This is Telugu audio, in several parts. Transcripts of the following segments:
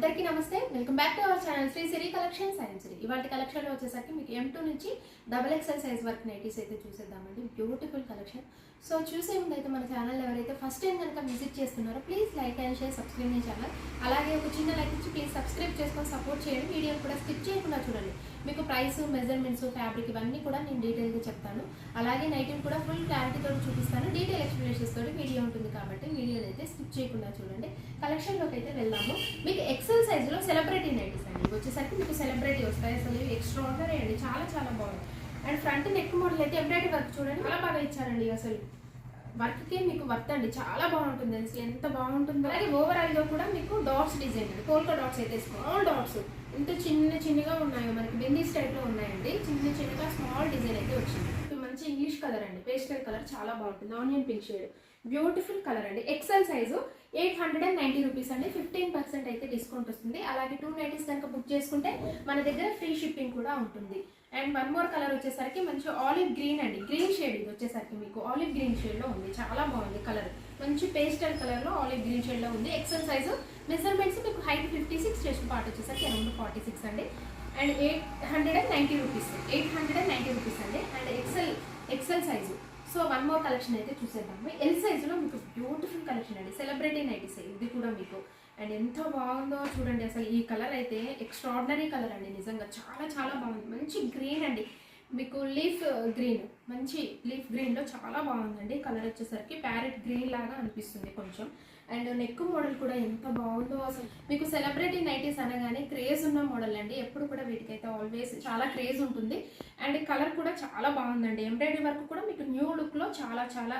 అందరికీ నమస్తే. Welcome back to our channel Shri Siri collection science ఇవాళ కలెక్షన్లో వచ్చేసరికి మీకు ఎం టూ నుంచి double XL size work nighties అయితే చూసేద్దామండి. బ్యూటిఫుల్ కలెక్షన్ సో చూసే ముందు అయితే మన ఛానల్ ఫస్ట్ టైం కనుక విజిట్ చేస్తున్నారో please like and share subscribe me channel అలాగే ఒక చిన్న లైక్ ఇచ్చి ప్లీజ్ సబ్స్క్రైబ్ చేసుకొని సపోర్ట్ చేయండి. వీడియో కూడా స్కిప్ చేయకుండా చూడండి. మీకు ప్రైస్ మెజర్మెంట్స్ ఫ్యాబ్రిక్ ఇవన్నీ కూడా నేను డీటెయిల్గా చెప్తాను. అలాగే నైట్ కూడా ఫుల్ క్లారిటీతో చూపిస్తాను. డీటెయిల్ ఎక్స్ప్లెనేషన్స్ తోటి వీడియో ఉంటుంది కాబట్టి వీడియోని అయితే స్కిప్ చేయకుండా చూడండి. కలెక్షన్లోకి అయితే వెళ్దాము. మీకు ఎక్సెల్ సైజులో సెలబ్రిటీ నైటీస్ అండి. వచ్చేసరికి మీకు సెలబ్రిటీ వస్తాయి. అసలు ఎక్స్ట్రా ఆర్డర్ అండి. చాలా చాలా బాగుంది అండ్ ఫ్రంట్ నెక్ మోడల్ అయితే ఎంబ్రాయిడరీ వర్క్ చూడండి. చాలా బాగా ఇచ్చారండి అసలు. వర్క్కి మీకు వర్త్ అండి. చాలా బాగుంటుంది అసలు ఎంత బాగుంటుందో. అలాగే ఓవరాల్గా కూడా మీకు డాట్స్ డిజైన్ అండి. పోల్కా డాట్స్ అయితే స్మాల్ డాట్స్. ఇంత చిన్న చిన్నగా ఉన్నాయో మనకి బెందీ టైప్లో ఉన్నాయండి. చిన్న చిన్నగా స్మాల్ డిజైన్ అయితే వచ్చింది. మంచి ఇంగ్లీష్ కలర్ అండి. పేస్టల్ కలర్ చాలా బాగుంటుంది. Onion pink shade. Beautiful colour అండి. XL size eight hundred and ninety rupees అండి. ఫిఫ్టీన్ పర్సెంట్ అయితే డిస్కౌంట్ వస్తుంది. అలాగే టూ నైటీస్ కనుక బుక్ చేసుకుంటే మన దగ్గర ఫ్రీ షిప్పింగ్ కూడా ఉంటుంది. అండ్ వన్ మోర్ కలర్ వచ్చేసరికి మంచి ఆలివ్ గ్రీన్ అండి. గ్రీన్ షేడ్ ఇది వచ్చేసరికి మీకు ఆలివ్ గ్రీన్ షేడ్లో ఉంది. చాలా బాగుంది కలర్. మంచి పేస్టల్ కలర్లో ఆలివ్ గ్రీన్ షేడ్లో ఉంది. ఎక్సెల్ సైజు మెజర్మెంట్స్ మీకు height fifty six chest part వచ్చేసరికి అరౌండ్ ఫార్టీ సిక్స్ అండి. And eight hundred and ninety rupees eight hundred and ninety rupees అండి. And XL XL size so one more collection అయితే చూసేద్దాము. ఎల్ సైజులో మీకు బ్యూటిఫుల్ కలెక్షన్ అండి. సెలబ్రిటీ నైటీస్ ఇది కూడా మీకు. అండ్ ఎంత బాగుందో చూడండి అసలు ఈ కలర్ అయితే. ఎక్స్ట్రాడినరీ కలర్ అండి. నిజంగా చాలా చాలా బాగుంది. మంచి గ్రీన్ అండి. మీకు లీఫ్ గ్రీన్ మంచి లీఫ్ గ్రీన్లో చాలా బాగుందండి. కలర్ వచ్చేసరికి ప్యారెట్ గ్రీన్ లాగా అనిపిస్తుంది కొంచెం. అండ్ నెక్ మోడల్ కూడా ఎంత బాగుందో అసలు. మీకు సెలబ్రిటీ నైటీస్ అనగానే క్రేజ్ ఉన్న మోడల్ అండి. ఎప్పుడు కూడా వీటికైతే ఆల్వేస్ చాలా క్రేజ్ ఉంటుంది. అండ్ కలర్ కూడా చాలా బాగుందండి. ఎంబ్రాయిడరీ వర్క్ కూడా మీకు న్యూ లుక్లో చాలా చాలా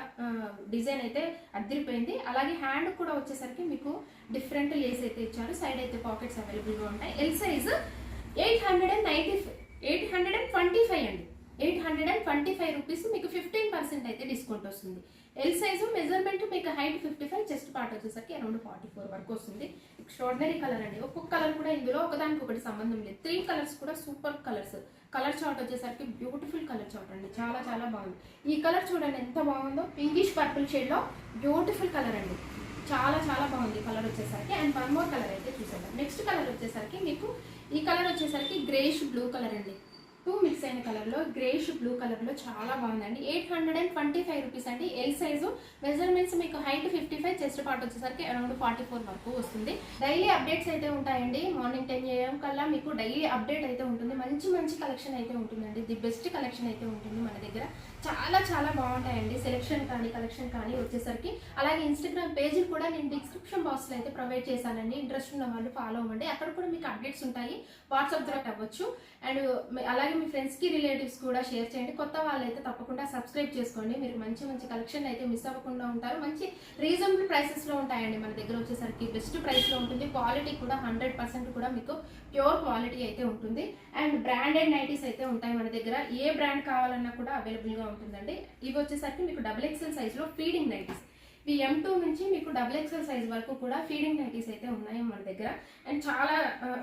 డిజైన్ అయితే అద్దరిపోయింది. అలాగే హ్యాండ్ కూడా వచ్చేసరికి మీకు డిఫరెంట్ లేస్ అయితే ఇచ్చారు. సైడ్ అయితే పాకెట్స్ అవైలబుల్గా ఉంటాయి. L size eight hundred and ninety eight hundred and twenty five అండి eight hundred and twenty five rupees మీకు ఫిఫ్టీన్ పర్సెంట్ అయితే డిస్కౌంట్ వస్తుంది. ఎల్ సైజు మెజర్మెంట్ మీకు height fifty five chest part వచ్చేసరికి అరౌండ్ ఫార్టీ ఫోర్ వరకు వస్తుంది. ఎక్స్ట్రాడినరీ కలర్ అండి. ఒక్కొక్క కలర్ కూడా ఇందులో ఒకదానికి ఒకటి సంబంధం లేదు. త్రీ కలర్స్ కూడా సూపర్ కలర్స్ కలర్ చార్ట్ వచ్చేసరికి బ్యూటిఫుల్ కలర్ చార్ట్ అండి. చాలా చాలా బాగుంది. ఈ కలర్ చూడండి ఎంత బాగుందో. పింకిష్ పర్పుల్ షేడ్లో బ్యూటిఫుల్ కలర్ అండి. చాలా చాలా బాగుంది కలర్ వచ్చేసరికి. అండ్ వన్ మోర్ కలర్ అయితే చూసేద్దాం. నెక్స్ట్ కలర్ వచ్చేసరికి మీకు ఈ కలర్ వచ్చేసరికి గ్రేష్ బ్లూ కలర్ అండి. టూ మిక్స్ అయిన కలర్లో గ్రేష్ బ్లూ కలర్లో చాలా బాగుందండి. Eight hundred and twenty five rupees అండి. ఎల్ సైజు మెజర్మెంట్స్ మీకు height fifty five chest part వచ్చేసరికి అరౌండ్ ఫార్టీ ఫోర్ వరకు వస్తుంది. డైలీ అప్డేట్స్ అయితే ఉంటాయండి. మార్నింగ్ టెన్ ఏఎం కల్లా మీకు డైలీ అప్డేట్ అయితే ఉంటుంది. మంచి మంచి కలెక్షన్ అయితే ఉంటుందండి. ది బెస్ట్ కలెక్షన్ అయితే ఉంటుంది మన దగ్గర. చాలా చాలా బాగుంటాయండి. సెలెక్షన్ కానీ కలెక్షన్ కానీ వచ్చేసరికి. అలాగే ఇన్స్టాగ్రామ్ పేజీ కూడా నేను డిస్క్రిప్షన్ బాక్స్లో అయితే ప్రొవైడ్ చేశానండి. ఇంట్రెస్ట్ ఉన్న వాళ్ళు ఫాలో అవ్వండి. అక్కడ కూడా మీకు అప్డేట్స్ ఉంటాయి. వాట్సాప్ ద్వారా అవ్వచ్చు. అండ్ అలాగే మీ ఫ్రెండ్స్కి రిలేటివ్స్ కూడా షేర్ చేయండి. కొత్త వాళ్ళైతే తప్పకుండా సబ్స్క్రైబ్ చేసుకోండి. మీరు మంచి మంచి కలెక్షన్ అయితే మిస్ అవ్వకుండా ఉంటారు. మంచి రీజనబుల్ ప్రైసెస్లో ఉంటాయండి. మన దగ్గర వచ్చేసరికి బెస్ట్ ప్రైస్లో ఉంటుంది. క్వాలిటీ కూడా హండ్రెడ్ పర్సెంట్ కూడా మీకు ప్యూర్ క్వాలిటీ అయితే ఉంటుంది. అండ్ బ్రాండెడ్ నైటీస్ అయితే ఉంటాయి మన దగ్గర. ఏ బ్రాండ్ కావాలన్నా కూడా అవైలబుల్గా ఉంటుందండి. ఇవి వచ్చేసరికి మీకు డబుల్ ఎక్సెల్ సైజ్లో ఫీడింగ్ నైటీస్ ఈ ఎం టూ నుంచి మీకు డబుల్ ఎక్సెల్ సైజ్ వరకు కూడా ఫీడింగ్ నైటీస్ అయితే ఉన్నాయి మన దగ్గర. అండ్ చాలా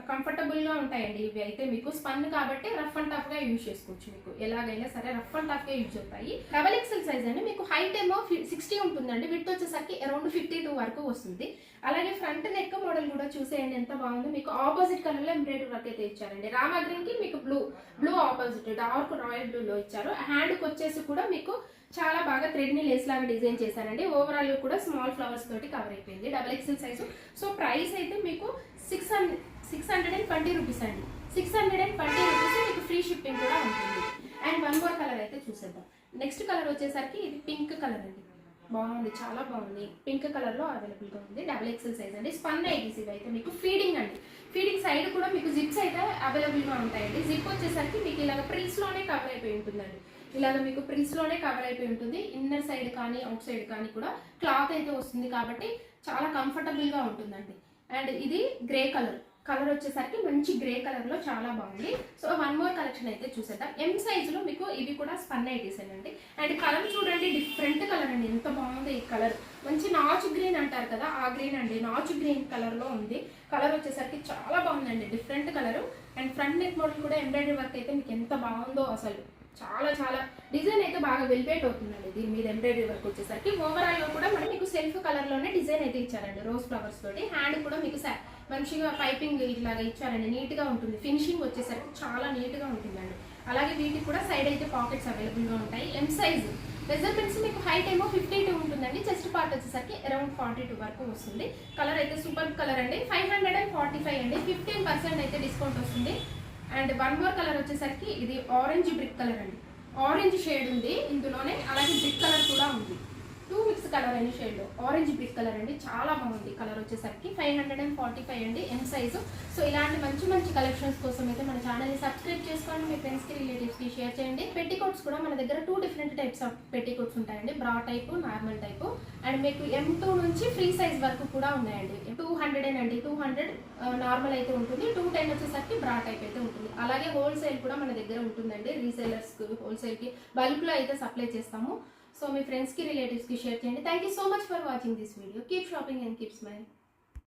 కంఫర్టబుల్గా ఉంటాయండి ఇవి. అయితే మీకు స్పన్ కాబట్టి రఫ్ అండ్ టఫ్గా యూజ్ చేసుకోవచ్చు మీకు. ఎలాగైనా సరే రఫ్ అండ్ టఫ్గా యూజ్ అవుతాయి. డబల్ ఎక్సెల్ సైజ్ అండి. మీకు హైట్ ఏమో సిక్స్టీ ఉంటుందండి. విత్ వచ్చేసరికి అరౌండ్ ఫిఫ్టీ టూ వరకు వస్తుంది. అలాగే ఫ్రంట్ నెక్ మోడల్ కూడా చూసేయండి ఎంత బాగుందో. మీకు ఆపోజిట్ కలర్లో ఎంబ్రాయిడరీ వర్క్ అయితే ఇచ్చారండి. రామా మీకు blue blue opposite dark royal బ్లూలో ఇచ్చారు. హ్యాండ్కి వచ్చేసి కూడా మీకు చాలా బాగా థ్రెడ్ని లేస్ లాగా డిజైన్ చేశారండి. ఓవరాల్ కూడా స్మాల్ ఫ్లవర్స్ తోటి కవర్ అయిపోయింది. Double XL size so price అయితే మీకు six hundred six hundred and twenty rupees అండి. Six hundred and twenty rupees మీకు ఫ్రీ షిప్పింగ్ కూడా ఉంటుంది. అండ్ వన్ మోర్ కలర్ అయితే చూసేద్దాం. నెక్స్ట్ కలర్ వచ్చేసరికి ఇది పింక్ కలర్ అండి. బాగుంది చాలా బాగుంది. పింక్ కలర్లో అవైలబుల్గా ఉంది. డబుల్ ఎక్సెల్ సైజ్ అండి. స్పన్ ఐటీస్ ఇవి అయితే మీకు ఫీడింగ్ అండి. ఫీడింగ్ సైడ్ కూడా మీకు జిప్స్ అయితే అవైలబుల్గా ఉంటాయండి. జిప్ వచ్చేసరికి మీకు ఇలాగ ప్రిల్స్లోనే కవర్ అయిపోయి ఉంటుందండి. ఇలాగ మీకు ప్రిల్స్లోనే కవర్ అయిపోయి ఉంటుంది. ఇన్నర్ సైడ్ కానీ అవుట్ సైడ్ కానీ కూడా క్లాత్ అయితే వస్తుంది కాబట్టి చాలా కంఫర్టబుల్గా ఉంటుందండి. అండ్ ఇది గ్రే కలర్ కలర్ వచ్చేసరికి మంచి గ్రే కలర్లో చాలా బాగుంది. సో వన్ మోర్ కలెక్షన్ అయితే చూసేద్దాం. ఎం సైజ్లో మీకు ఇవి కూడా స్పన్ ఐటీస్ అండి అండ్ కలర్ చూడండి డిఫరెంట్ కలర్ అండి. ఎంత బాగుంది ఈ కలర్ మంచి నాచ్ గ్రీన్ అంటారు కదా ఆ గ్రీన్ అండి. నాచ్ గ్రీన్ కలర్లో ఉంది. కలర్ వచ్చేసరికి చాలా బాగుందండి. Different colour and front neck model కూడా ఎంబ్రాయిడరీ వర్క్ అయితే మీకు ఎంత బాగుందో అసలు. చాలా చాలా డిజైన్ అయితే బాగా వెల్వేట్ అవుతుందండి దీని మీద ఎంబ్రాయిడరీ వర్క్ వచ్చేసరికి. ఓవరాల్గా కూడా మనం మీకు సెల్ఫ్ కలర్లోనే డిజైన్ అయితే ఇచ్చారండి. రోజ్ ఫ్లవర్స్ తోటి. హ్యాండ్ కూడా మీకు మంచిగా పైపింగ్ ఇట్లాగా ఇచ్చారండి నీట్గా ఉంటుంది. ఫినిషింగ్ వచ్చేసరికి చాలా నీట్గా ఉంటుందండి. అలాగే వీటికి కూడా సైడ్ అయితే పాకెట్స్ అవైలబుల్గా ఉంటాయి. ఎం సైజ్ మెజర్మెంట్స్ మీకు హైట్ ఏమో ఫిఫ్టీ టూ ఉంటుందండి. చెస్ట్ పార్ట్ వచ్చేసరికి అరౌండ్ ఫార్టీ టూ వరకు వస్తుంది. కలర్ అయితే సూపర్ కలర్ అండి. Five hundred and forty five అండి. ఫిఫ్టీన్ పర్సెంట్ అయితే డిస్కౌంట్ వస్తుంది. అండ్ వన్ మోర్ కలర్ వచ్చేసరికి ఇది ఆరెంజ్ బ్రిక్ కలర్ అండి. ఆరెంజ్ షేడ్ ఉంది ఇందులోనే. అలాగే బ్రిక్ కలర్ కూడా ఉంది. టూ మిక్స్ కలర్ అండి షేడ్ ఆరెంజ్ బ్రిక్ కలర్ అండి. చాలా బాగుంది కలర్ వచ్చేసరికి. Five hundred and forty five అండి ఎం సైజు సో ఇలాంటి మంచి మంచి కలెక్షన్స్ కోసం అయితే మన ఛానల్ని సబ్స్క్రైబ్ చేసుకోండి. మీ ఫ్రెండ్స్కి రిలేటివ్స్కి షేర్ చేయండి. పెట్టికోట్స్ కూడా మన దగ్గర two different types of petticoats ఉంటాయండి. Bra type normal type and మీకు ఎం టూ నుంచి ఫ్రీ సైజ్ వరకు కూడా ఉన్నాయండి. టూ హండ్రెడ్ అండి టూ హండ్రెడ్ నార్మల్ అయితే ఉంటుంది. టూ టెన్ వచ్చేసరికి బ్రా టైప్ అయితే ఉంటుంది. అలాగే హోల్సేల్ కూడా మన దగ్గర ఉంటుందండి. రీసేలర్స్కి హోల్సేల్కి బల్క్లో అయితే సప్లై చేస్తాము. సో మీ ఫ్రెండ్స్కి రిలేటివ్స్కి షేర్ చేయండి. Thank you so much for watching this video keep shopping and keep smile